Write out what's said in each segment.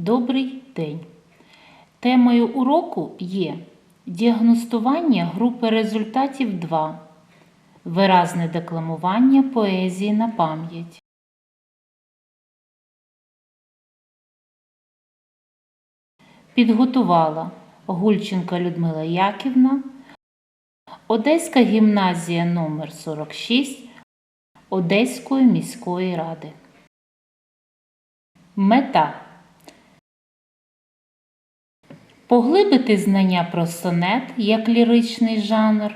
Добрий день! Темою уроку є діагностування групи результатів 2. Виразне декламування поезії на пам'ять. Підготувала Гульченка Людмила Яківна, Одеська гімназія номер 46 Одеської міської ради. Мета Поглибити знання про сонет як ліричний жанр.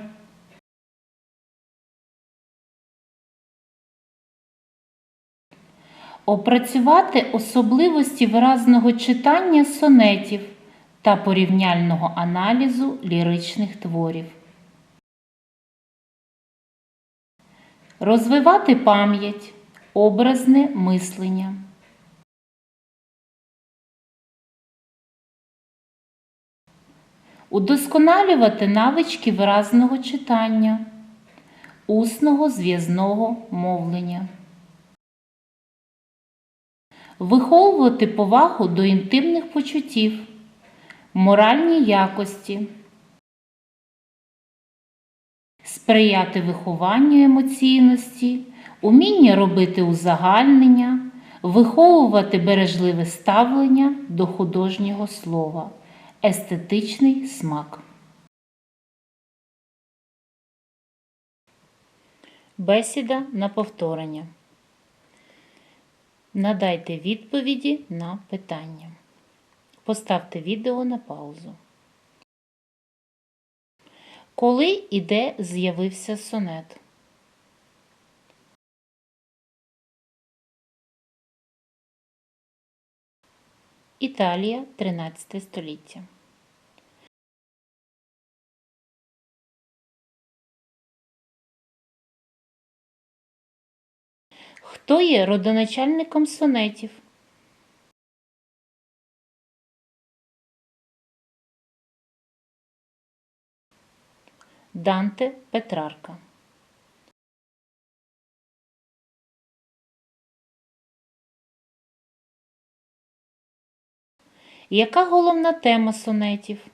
Опрацювати особливості виразного читання сонетів та порівняльного аналізу ліричних творів. Розвивати пам'ять, образне мислення. Удосконалювати навички виразного читання, усного зв'язного мовлення. Виховувати повагу до інтимних почуттів, моральні якості, сприяти вихованню емоційності, уміння робити узагальнення, виховувати бережливе ставлення до художнього слова, естетичний смак. Бесіда на повторення. Надайте відповіді на питання. Поставте відео на паузу. Коли і де з'явився сонет? Італія 13 століття. Хто є родоначальником сонетів? Данте Петрарка. Яка головна тема сонетів?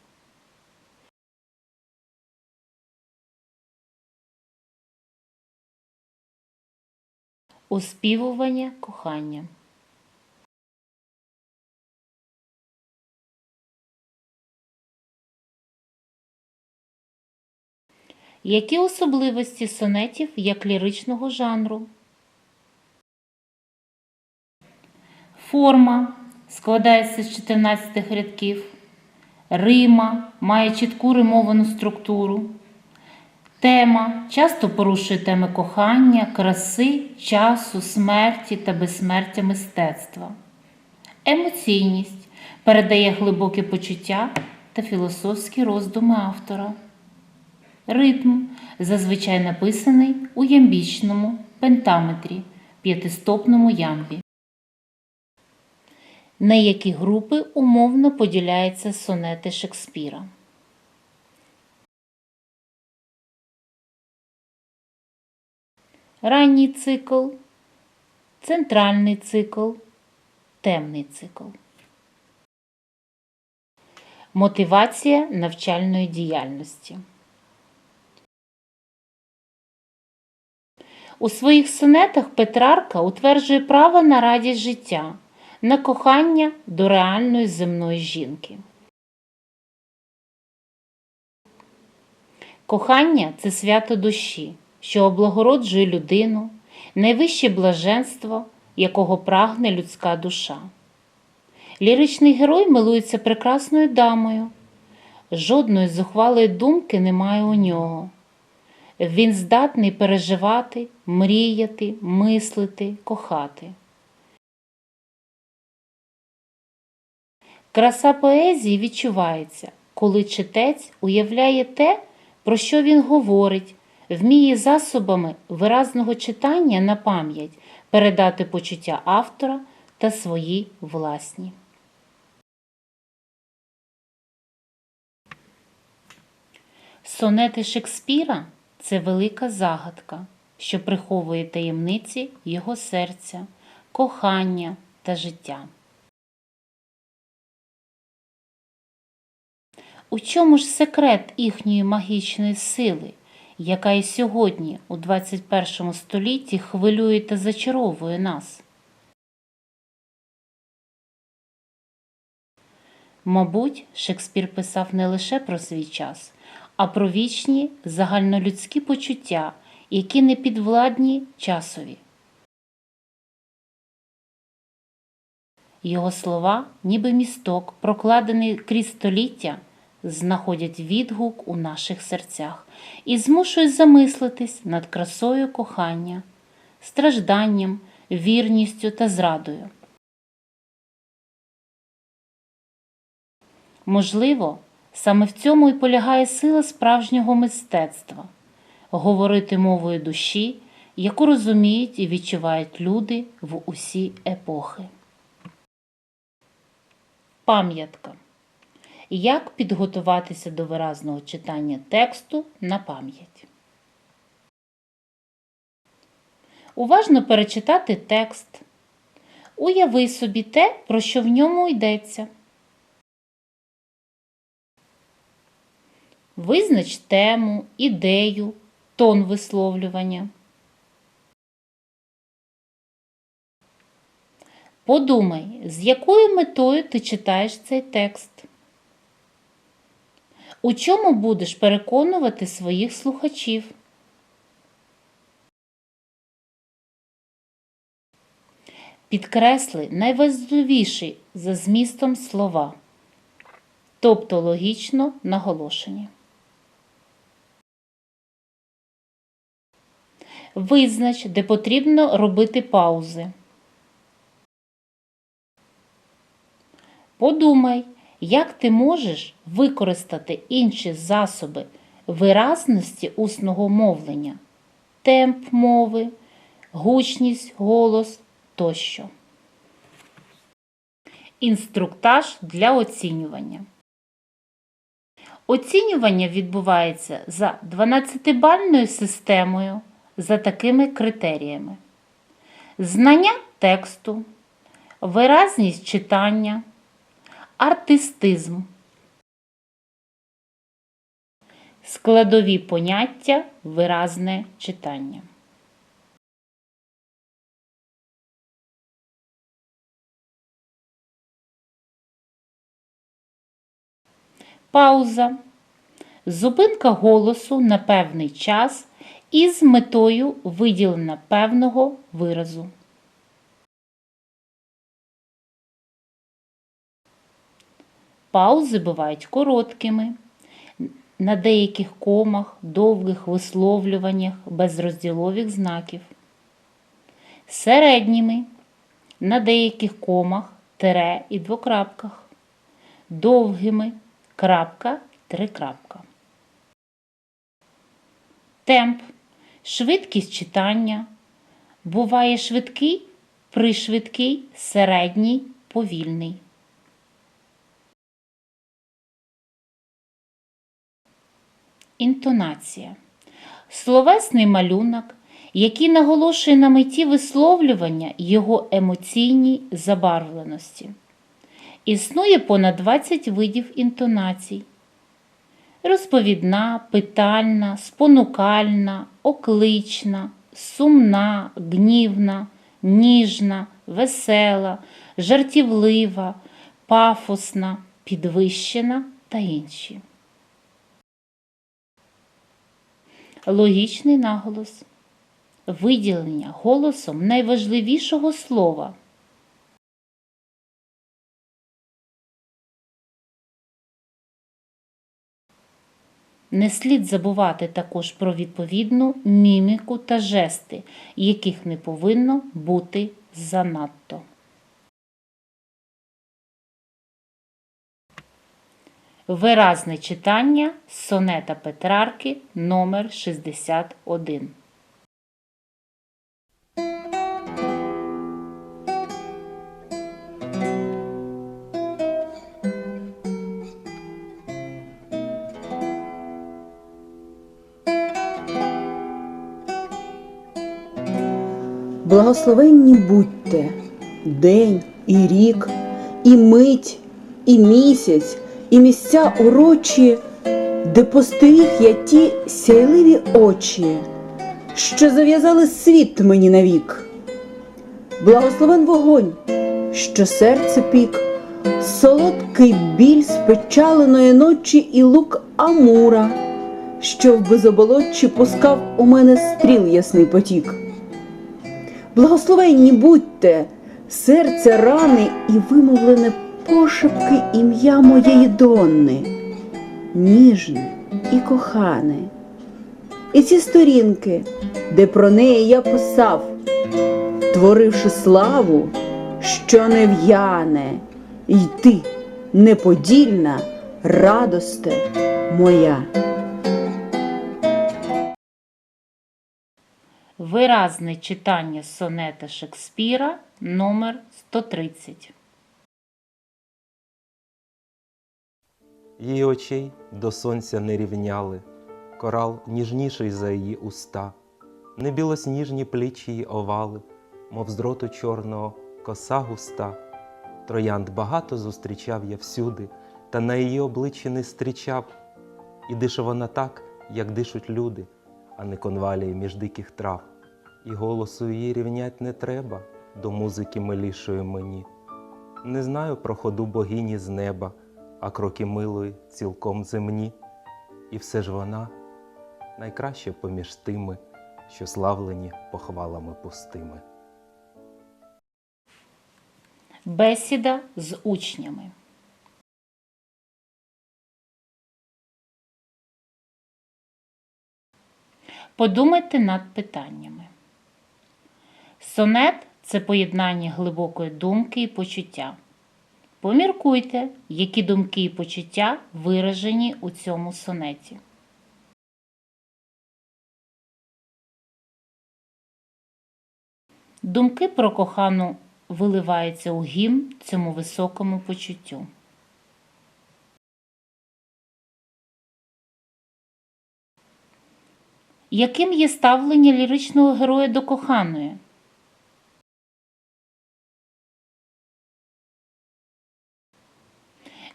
Оспівування кохання. Які особливості сонетів як ліричного жанру? Форма складається з 14 рядків. Рима має чітку римовану структуру. Тема часто порушує теми кохання, краси, часу, смерті та безсмертя мистецтва. Емоційність передає глибокі почуття та філософські роздуми автора. Ритм зазвичай написаний у ямбічному пентаметрі, п'ятистопному ямбі. На які групи умовно поділяються сонети Шекспіра? Ранній цикл, центральний цикл, темний цикл. Мотивація навчальної діяльності. У своїх сонетах Петрарка утверджує право на радість життя, на кохання до реальної земної жінки. Кохання це свято душі, що облагороджує людину, найвище блаженство, якого прагне людська душа. Ліричний герой милується прекрасною дамою. Жодної зухвалої думки немає у нього. Він здатний переживати, мріяти, мислити, кохати. Краса поезії відчувається, коли читець уявляє те, про що він говорить, вміє засобами виразного читання на пам'ять передати почуття автора та свої власні. Сонети Шекспіра це велика загадка, що приховує таємниці його серця, кохання та життя. У чому ж секрет їхньої магічної сили, яка і сьогодні, у 21 столітті, хвилює та зачаровує нас? Мабуть, Шекспір писав не лише про свій час, а про вічні загальнолюдські почуття, які не підвладні часові. Його слова, ніби місток, прокладений крізь століття, знаходять відгук у наших серцях і змушують замислитись над красою кохання, стражданням, вірністю та зрадою. Можливо, саме в цьому і полягає сила справжнього мистецтва говорити мовою душі, яку розуміють і відчувають люди в усі епохи. Пам'ятка. Як підготуватися до виразного читання тексту на пам'ять? Уважно перечитати текст. Уяви собі те, про що в ньому йдеться. Визнач тему, ідею, тон висловлювання. Подумай, з якою метою ти читаєш цей текст. У чому будеш переконувати своїх слухачів? Підкресли найважливіші за змістом слова, тобто логічно наголошені. Визнач, де потрібно робити паузи. Подумай, як ти можеш використати інші засоби виразності усного мовлення, темп мови, гучність, голос тощо. Інструктаж для оцінювання. Оцінювання відбувається за 12-бальною системою за такими критеріями: знання тексту, виразність читання, артистизм, складові поняття, виразне читання. Пауза. Зупинка голосу на певний час із метою виділення певного виразу. Паузи бувають короткими, на деяких комах, довгих висловлюваннях без розділових знаків, середніми, на деяких комах, тире і двокрапках, довгими, крапка, трикрапка. Темп, швидкість читання. Буває швидкий, пришвидкий, середній, повільний. Інтонація. Словесний малюнок, який наголошує на меті висловлювання його емоційній забарвленості. Існує понад 20 видів інтонацій. Розповідна, питальна, спонукальна, оклична, сумна, гнівна, ніжна, весела, жартівлива, пафосна, підвищена та інші. Логічний наголос. Виділення голосом найважливішого слова. Не слід забувати також про відповідну міміку та жести, яких не повинно бути занадто. Виразне читання сонета Петрарки номер 61 Благословенні будьте день і рік, і мить, і місяць, і місця урочі, де постеріг я ті сяйливі очі, що зав'язали світ мені навік. Благословен вогонь, що серце пік, солодкий біль спечаленої ночі і лук Амура, що в безоболотчі пускав у мене стріл ясний потік. Благословенні будьте, серця рани і вимовлене пошепки ім'я моєї Донни, ніжне і кохане. І ці сторінки, де про неї я писав, творивши славу, що не в'яне, й ти неподільна радосте моя. Виразне читання сонета Шекспіра номер 130. Її очей до сонця не рівняли, корал ніжніший за її уста, не білосніжні плічі й овали, мов з дроту чорного коса густа. Троянд багато зустрічав я всюди, та на її обличчі не стрічав. І дише вона так, як дишуть люди, а не конвалії між диких трав. І голосу її рівнять не треба до музики милішої мені. Не знаю про ходу богині з неба, а кроки милої цілком земні. І все ж вона найкраще поміж тими, що славлені похвалами пустими. Бесіда з учнями. Подумайте над питаннями. Сонет це поєднання глибокої думки і почуття. Поміркуйте, які думки і почуття виражені у цьому сонеті. Думки про кохану виливаються у гімн цьому високому почуттю. Яким є ставлення ліричного героя до коханої?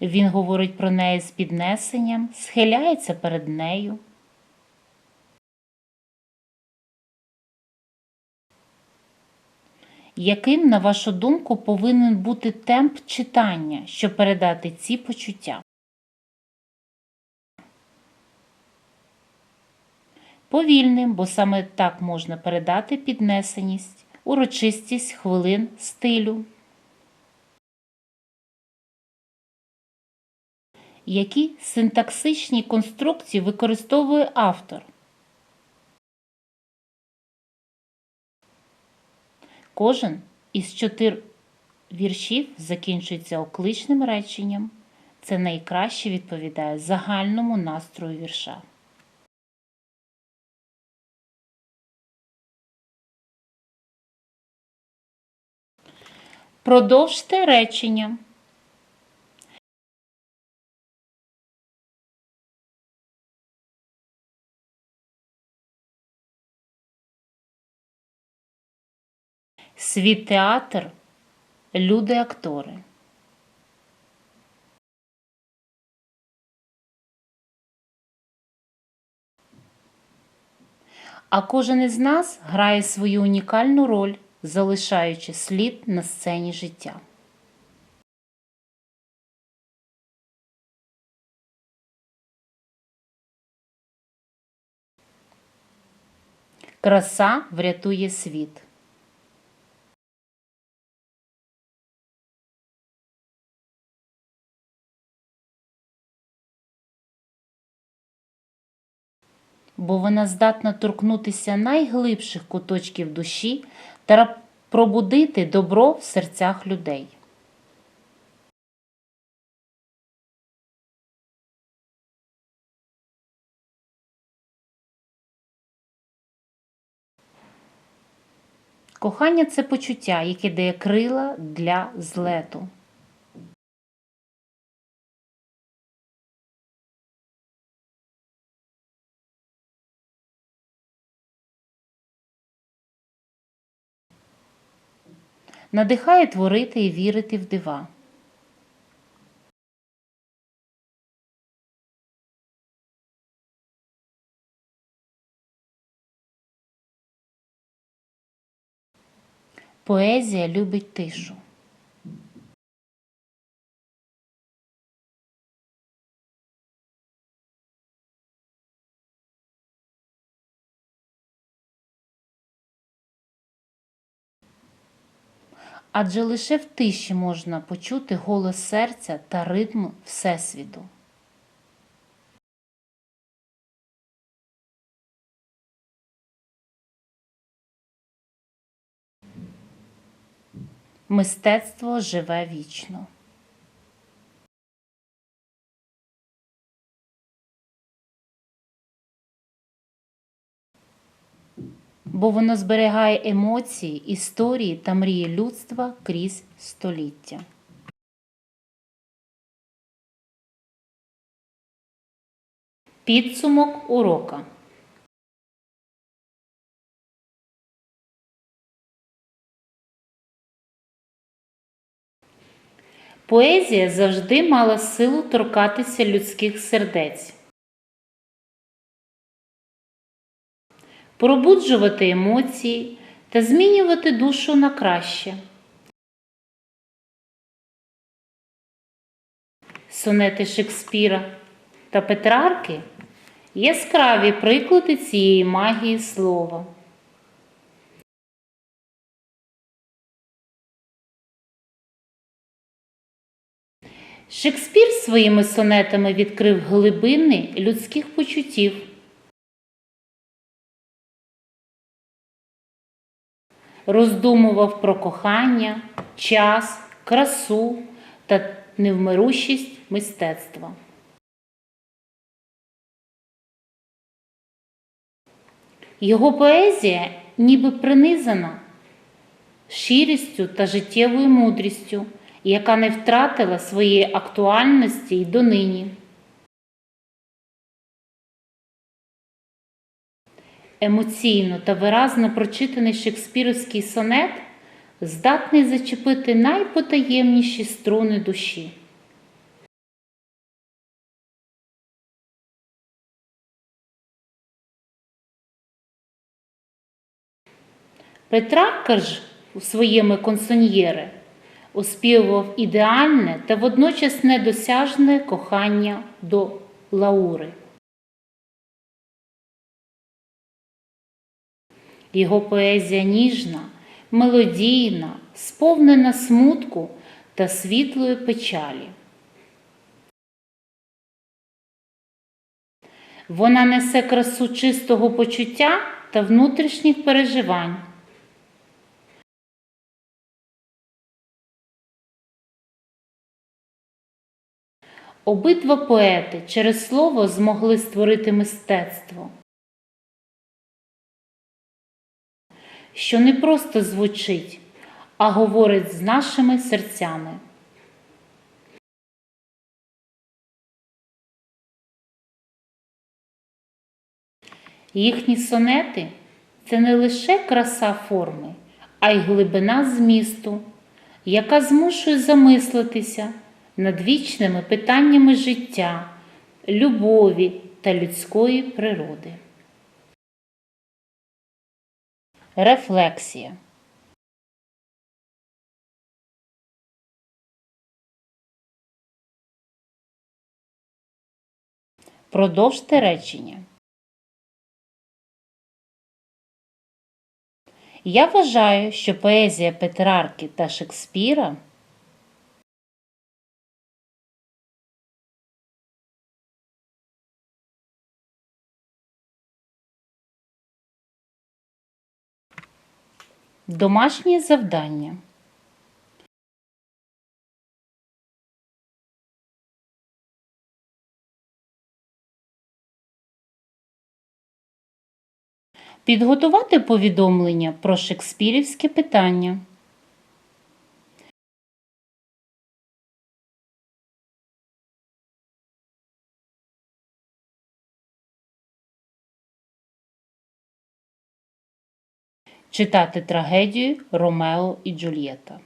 Він говорить про неї з піднесенням, схиляється перед нею. Яким, на вашу думку, повинен бути темп читання, щоб передати ці почуття? Повільним, бо саме так можна передати піднесеність, урочистість хвилин стилю. Які синтаксичні конструкції використовує автор? Кожен із чотир віршів закінчується окличним реченням. Це найкраще відповідає загальному настрою вірша. Продовжте речення. Світ театр, люди актори. А кожен із нас грає свою унікальну роль, залишаючи слід на сцені життя. Краса врятує світ. Бо вона здатна торкнутися найглибших куточків душі та пробудити добро в серцях людей. Кохання це почуття, яке дає крила для злету. надихає творити і вірити в дива. Поезія любить тишу. Адже лише в тиші можна почути голос серця та ритм Всесвіту. Мистецтво живе вічно. Бо воно зберігає емоції, історії та мрії людства крізь століття. Підсумок урока. Поезія завжди мала силу торкатися людських сердець, пробуджувати емоції та змінювати душу на краще. Сонети Шекспіра та Петрарки яскраві приклади цієї магії слова. Шекспір своїми сонетами відкрив глибини людських почуттів. Роздумував про кохання, час, красу та невмирущість мистецтва. Його поезія ніби принизана щирістю та життєвою мудрістю, яка не втратила своєї актуальності й донині. Емоційно та виразно прочитаний шекспірівський сонет здатний зачепити найпотаємніші струни душі. Петрарка ж у своєму консоньєре оспівував ідеальне та водночас недосяжне кохання до Лаури. Його поезія ніжна, мелодійна, сповнена смутку та світлої печалі. Вона несе красу чистого почуття та внутрішніх переживань. Обидва поети через слово змогли створити мистецтво, що не просто звучить, а говорить з нашими серцями. Їхні сонети це не лише краса форми, а й глибина змісту, яка змушує замислитися над вічними питаннями життя, любові та людської природи. Рефлексія. Продовжте речення. Я вважаю, що поезія Петрарки та Шекспіра Домашнє завдання. Підготувати повідомлення про шекспірівське питання. Читати трагедію Ромео і Джульєта.